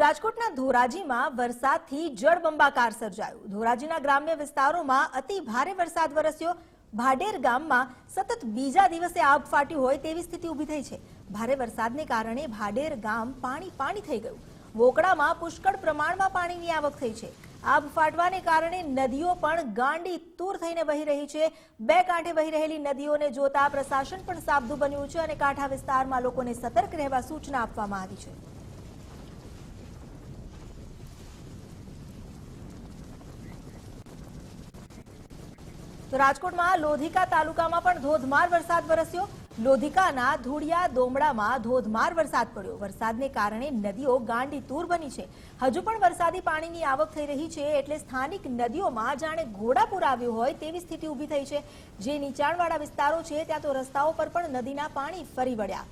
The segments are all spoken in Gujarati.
રાજકોટના ધોરાજીમાં વરસાદથી જળબંબાકાર સર્જાયું. ધોરાજીના ગ્રામ્ય વિસ્તારોમાં અતિ ભારે વરસાદ વરસ્યો. ભાડેર ગામમાં સતત બીજા દિવસે આબ ફાટ્યું હોય તેવી સ્થિતિ ઊભી થઈ છે. ભારે વરસાદને કારણે ભાડેર ગામ પાણી પાણી થઈ ગયું. વોકડામાં પુષ્કળ પ્રમાણમાં પાણીની આવક થઈ છે. આબ ફાટવાને કારણે નદીઓ પણ ગાંડી તૂર થઈને વહી રહી છે. બે કાંઠે વહી રહેલી નદીઓને જોતા પ્રશાસન પણ સાબદું બન્યું છે અને કાંઠા વિસ્તારમાં લોકોને સતર્ક રહેવા સૂચના આપવામાં આવી છે. તો રાજકોટમાં લોધિકા તાલુકામાં પણ ધોધમાર વરસાદ વરસ્યો. લોધિકાના ધૂળિયા દોમડામાં ધોધમાર વરસાદ પડ્યો. વરસાદને કારણે નદીઓ ગાંડી તૂર બની છે. હજુ પણ વરસાદી પાણીની આવક થઈ રહી છે એટલે સ્થાનિક નદીઓમાં જાણે ઘોડાપુર આવ્યું હોય તેવી સ્થિતિ ઊભી થઈ છે. જે નીચાણવાળા વિસ્તારો છે, ત્યાં તો રસ્તાઓ પર પણ નદીના પાણી ફરી વળ્યા.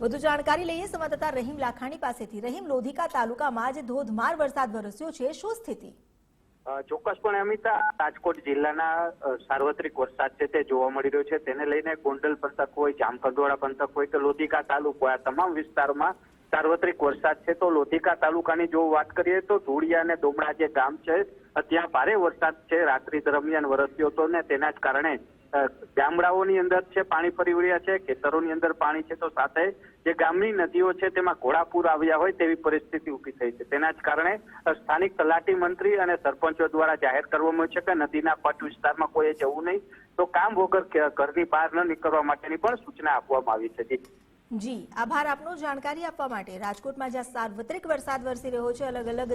વધુ જાણકારી લઈએ સંવાદદાતા રહીમ લાખાણી પાસેથી. રહીમ, લોધિકા તાલુકામાં જે ધોધમાર વરસાદ વરસ્યો છે. શું સ્થિતિ? ચોક્કસપણે અમિતા, રાજકોટ જિલ્લાના સાર્વત્રિક વરસાદ છે તે જોવા મળી રહ્યો છે. તેને લઈને ગોંડલ પંથક હોય, જામકંડોળા પંથક હોય કે લોધિકા તાલુકો, આ તમામ વિસ્તારમાં સાર્વત્રિક વરસાદ છે. તો લોધિકા તાલુકાની જો વાત કરીએ તો ધૂળિયા અને ડોમડા જે ગામ છે, ત્યાં ભારે વરસાદ છે રાત્રિ દરમિયાન વરસ્યો હતો ને તેના જ કારણે ગામડાઓની અંદર છે, પાણી ફરી વળ્યા છે, ખેતરોની અંદર પાણી છે, તો સાથે જે ગામની નદીઓ છે, તેમાં ઘોડાપૂર આવ્યા હોય તેવી પરિસ્થિતિ ઊભી થઈ છે. તેના જ કારણે સ્થાનિક તલાટી મંત્રી અને સરપંચો દ્વારા જાહેર કરવામાં આવ્યું છે કે નદીના પટ વિસ્તારમાં કોઈએ જવું નહીં. તો કામ વગર ઘરની બહાર ન નીકળવા માટેની પણ સૂચના આપવામાં આવી છે. જી. આભાર આપનો. જાણકારી આપવા માટે રાજકોટમાં જ્યાં સાર્વત્રિક વરસાદ વરસી રહ્યો છે અલગ અલગ